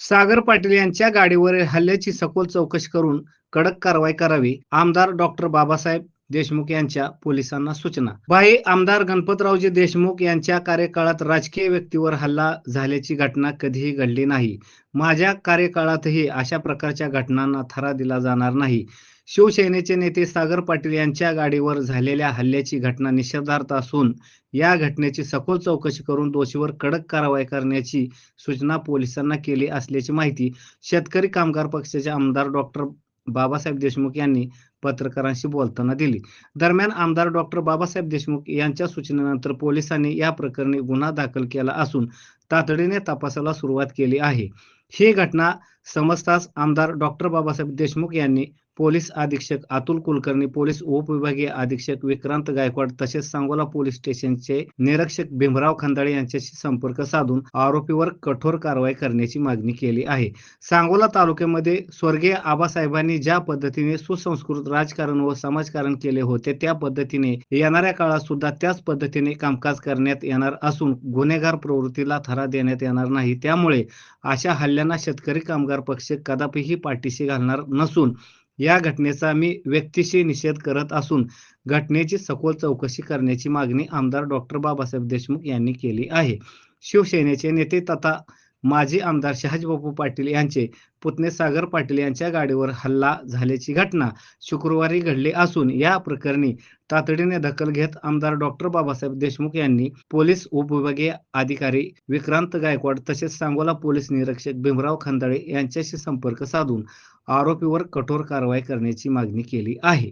सागर पाटील यांच्या गाडीवरील हल्ल्याची सखोल चौकशी करून कडक कारवाई करावी आमदार डॉक्टर बाबासाहेब देशमुख यांच्या पोलिसांना सूचना. भाई आमदार गणपतरावजी देशमुख यांच्या कार्यकाळात राजकीय व्यक्तीवर हल्ला झाल्याची घटना कधीही घडली नाही. माझ्या कार्यकाळातही अशा प्रकारच्या घटनांना थरा दिला जाणार नाही. शिवसेनेचे नेते सागर पाटील यांच्या गाडीवर झालेल्या हल्ल्याची घटना निषेधार्थ असून या घटनेची सखोल चौकशी करून दोषीवर कडक कारवाई करण्याची सूचना पोलिसांना केली असल्याची माहिती शेतकरी कामगार पक्षाचे आमदार डॉक्टर बाबासाहेब देशमुख यांनी पत्रकारांशी बोलताना दिली. दरम्यान आमदार डॉक्टर बाबासाहेब देशमुख यांच्या सूचनेनंतर पोलिसांनी या प्रकरणी गुन्हा दाखल केला असून तातडीने तपासाला सुरुवात केली आहे. ही घटना समजताच आमदार डॉक्टर बाबासाहेब देशमुख यांनी पोलीस अधीक्षक अतुल कुलकर्णी पोलीस उपविभागीय अधीक्षक विक्रांत गायकवाड तसेच सांगोला पोलीस स्टेशनचे निरीक्षक भीमराव खंदाळे यांच्याशी संपर्क साधून आरोपीवर कठोर कारवाई करण्याची मागणी केली आहे. सांगोला तालुक्यामध्ये स्वर्गीय आबासाहेबांनी ज्या पद्धतीने सुसंस्कृत राजकारण व समाजकारण केले होते त्या पद्धतीने येणाऱ्या काळात सुद्धा त्याच पद्धतीने कामकाज करण्यात येणार असून गुन्हेगार प्रवृत्तीला थरा देण्यात येणार नाही. त्यामुळे अशा हल्ल्यांना शेतकरी कामगार पक्ष कदापिही पाठीशी घालणार नसून या घटनेचा मी व्यक्तिशी निषेध करत असून घटनेची सखोल चौकशी करण्याची मागणी आमदार डॉक्टर बाबासाहेब देशमुख यांनी केली आहे. शिवसेनेचे नेते तथा माजी आमदार शहाजीबापू पाटील यांचे पुतणे सागर पाटील यांच्या गाडीवर हल्ला झाल्याची घटना शुक्रवारी घडली असून या प्रकरणी तातडीने दखल घेत आमदार डॉक्टर बाबासाहेब देशमुख यांनी पोलीस उपविभागीय अधिकारी विक्रांत गायकवाड तसेच सांगोला पोलीस निरीक्षक भीमराव खंदाळे यांच्याशी संपर्क साधून आरोपीवर कठोर कारवाई करण्याची मागणी केली आहे.